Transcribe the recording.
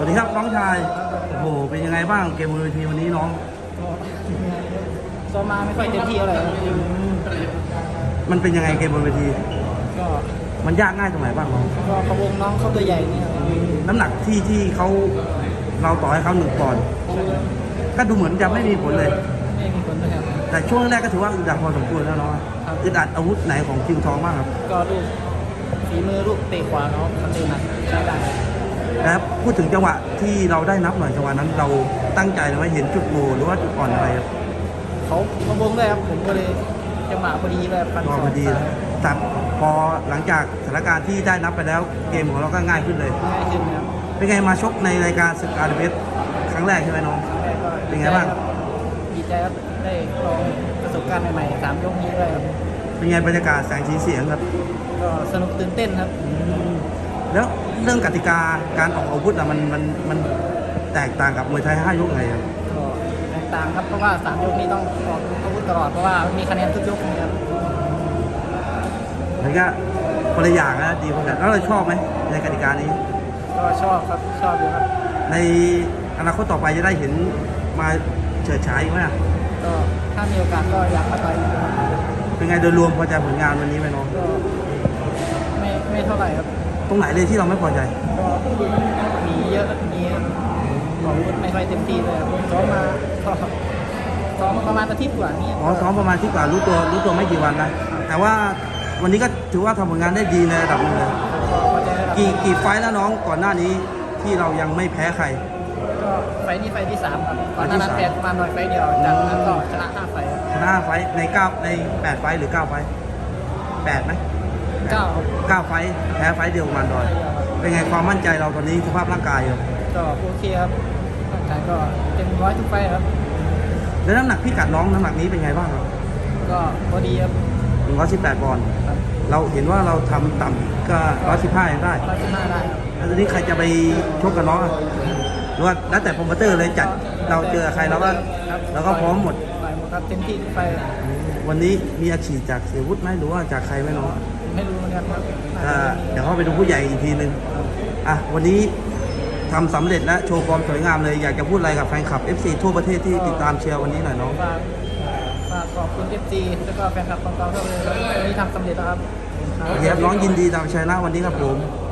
วัสดีครับน้องชาย โอ้โห เป็นยังไงบ้างเกมบนเวทีวันนี้น้องซ้อมมาไม่ค่อยเต็มที่เท่าไหร่ครับมันเป็นยังไงเกมบนเวที ก็มันยากง่ายตรงไหนบ้างน้องก็กระวงน้องเขาตัวใหญ่เนี่ยครับน้ำหนักที่ที่เขาเราต่อให้เขาหนึ่งปอนด์ก็ดูเหมือนจะไม่มีผลเลย ไม่มีผลนะครับ แต่ช่วงแรกก็ถือว่าอึดอัดพอสมควรแล้วเนาะครับ อึดอัดอาวุธไหนของคิงทองบ้างครับ ก็ลูกฝีมือลูกเตะขวาเขามันเดินหนักใช้ได้ แล้วพูดถึงจังหวะที่เราได้นับหน่อยจังหวะนั้นเราตั้งใจไหมเห็นจุดโหว่หรือว่าจุดอ่อนอะไรครับเขากระวงด้วยครับผมก็เลยจังหวะพอดีเลยฟันก็ศอกพอดีซ้านะยแต่พอหลังจากสถานการณ์ที่ได้นับไปแล้วเกมของเราก็ง่ายขึ้นเลยง่ายขึ้นนะครับเป็นไงมาชกในรายการศึกอาร์เบสครั้งแรกใช่ไหมน้องครั้งแรกก็เป็นไงบ้างดีใจครับได้ลองประสบการณ์ใหม่ๆสามยกนี้ด้วยครับเป็นไงบรรยากาศแสงสีเสียงครับก็สนุกตื่นเต้นครับ แล้วเรื่องกติกาการออกอาวุธอะมันมันมันแตกต่างกับมวยไทยห้ายกไงครับก็แตกต่างครับเพราะว่าสามยกนี้ต้องออกอาวุธตลอดเพราะว่ามีคะแนนทุกยกนะครับมันก็คนละอย่างนะดีคนละแล้วเราชอบไหมในกติกานี้ ก็ชอบครับชอบอยู่ครับ ในอนาคตต่อไปจะได้เห็นมาเฉิดฉายอีกไหมอะก็ถ้ามีโอกาสก็อยากมาต่อยครับเป็นไงโดยรวมพอใจผลงานวันนี้ไหมน้องก็ไม่ไม่เท่าไหร่ครับ ตรงไหนเลยที่เราไม่พอใจก็มีเยอะมีของวุธไม่ค่อยเต็มที่เลยครับซ้อมมาก็ซ้อมมาประมาณอาทิตย์กว่านี้อ๋อซ้อมประมาณที่กว่ารู้ตัวรู้ตัวไม่กี่วันนะแต่ว่าวันนี้ก็ถือว่าทำผลงานได้ดีในระดับหนึงเลยก็พอใจระดับกี่กี่ไฟล์แล้วน้องก่อนหน้านี้ที่เรายังไม่แพ้ใครก็ไฟล์นี้ไฟล์ที่สามครับก่อนหไฟล์ที่น้านั้นสามแพ้ประมาณหน่อยไฟล์เดียวจากนั้นก็ชนะห้าไฟล์ครับชนะห้าไฟล์ในเก้าในแปดไฟล์หรือเก้าไฟล์แปดไหม เก้าครับเก้าไฟล์แพ้ไฟล์เดียวประมาณดอย เป็นไงความมั่นใจเราตอนนี้สภาพร่างกายเราก็โอเคครับร่างกายก็เต็มร้อยทุกไฟล์ครับ แล้วน้ำหนักพี่กัดน้องน้ำหนักนี้เป็นไงบ้างครับก็พอดีครับหนึ่งร้อยสิบแปดปอนด์ครับเราเห็นว่าเราทำต่ำก็ร้อยสิบห้ายังได้ ร้อยสิบห้าได้ครับแล้วตอนนี้ใครจะไปชกกับน้องอะหรือว่าแล้วแต่โปรโมเตอร์เลยจัดเราเจอใครเราก็เราก็พร้อมหมด ต่อยหมดครับเต็มที่ทุกไฟล์วันนี้มีอาชีพจากเสียวุฒิไหมหรือว่าจากใครไหมน้อง ไม่รู้เหมือนกันครับอ่าเดี๋ยวเข้าไปดูผู้ใหญ่อีกทีนึงอะวันนี้ทำสำเร็จและโชว์ความสวยงามเลยอยากจะพูดอะไรกับแฟนคลับ FC ทั่วประเทศที่ติดตามเชียร์วันนี้หน่อยน้องฝากฝากขอบคุณเอฟซีแล้วก็แฟนคลับของเราทุกคนเลยครับวันนี้ทำสำเร็จแล้วครับเดี๋ยวน้องยินดีตามชัยนะวันนี้ครับผมค